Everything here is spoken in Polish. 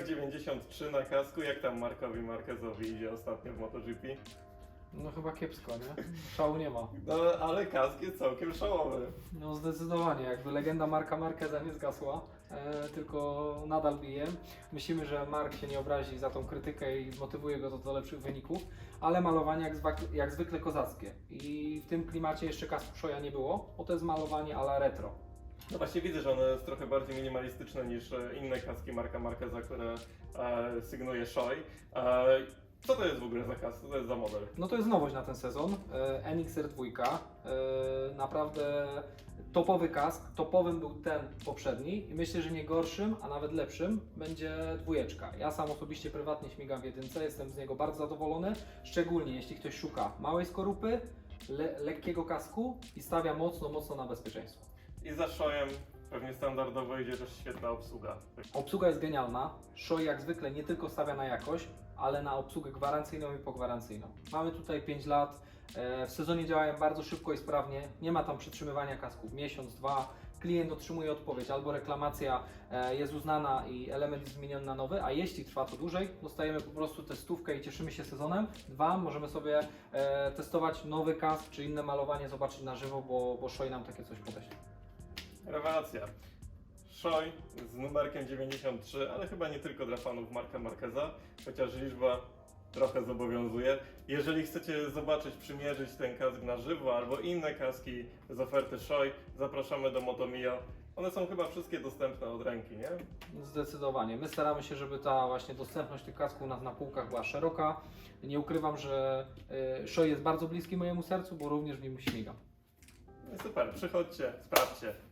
93 na kasku. Jak tam Markowi Marquezowi idzie ostatnio w MotoGP? No chyba kiepsko, nie? Szału nie ma. No, ale kask jest całkiem szalowy. No zdecydowanie, jakby legenda Marka Marqueza nie zgasła, e, tylko nadal bije. Myślimy, że Mark się nie obrazi za tą krytykę i zmotywuje go to do lepszych wyników, ale malowanie jak, zwak- jak zwykle kozackie. I w tym klimacie jeszcze kasku Szoja nie było, bo to jest malowanie ala retro. No właśnie widzę, że ono jest trochę bardziej minimalistyczne niż e, inne kaski Marka Marqueza, które e, sygnuje Shoei. E, co to jest w ogóle za kask? Co to jest za model? No to jest nowość na ten sezon, e, NXR 2, e, naprawdę topowy kask, topowym był ten poprzedni i myślę, że nie gorszym, a nawet lepszym będzie dwójeczka. Ja sam osobiście prywatnie śmigam w jedynce, jestem z niego bardzo zadowolony, szczególnie jeśli ktoś szuka małej skorupy, le, lekkiego kasku i stawia mocno, mocno na bezpieczeństwo. I za Shoeiem pewnie standardowo idzie też świetna obsługa. Obsługa jest genialna. Shoei jak zwykle nie tylko stawia na jakość, ale na obsługę gwarancyjną i pogwarancyjną. Mamy tutaj 5 lat. e, W sezonie działają bardzo szybko i sprawnie. Nie ma tam przytrzymywania kasków miesiąc, dwa. Klient otrzymuje odpowiedź albo reklamacja e, jest uznana i element jest zmieniony na nowy, a jeśli trwa to dłużej, dostajemy po prostu testówkę i cieszymy się sezonem. Dwa, możemy sobie e, testować nowy kask czy inne malowanie, zobaczyć na żywo, bo, bo nam takie coś podeśle. Rewelacja. Shoei z numerkiem 93, ale chyba nie tylko dla fanów Marka Marqueza, chociaż liczba trochę zobowiązuje. Jeżeli chcecie zobaczyć, przymierzyć ten kask na żywo albo inne kaski z oferty Shoei, zapraszamy do Motomio. One są chyba wszystkie dostępne od ręki, nie? Zdecydowanie. My staramy się, żeby ta właśnie dostępność tych kasków u nas na półkach była szeroka. Nie ukrywam, że y, jest bardzo bliski mojemu sercu, bo również w nim śmigam. No Super, przychodźcie, sprawdźcie.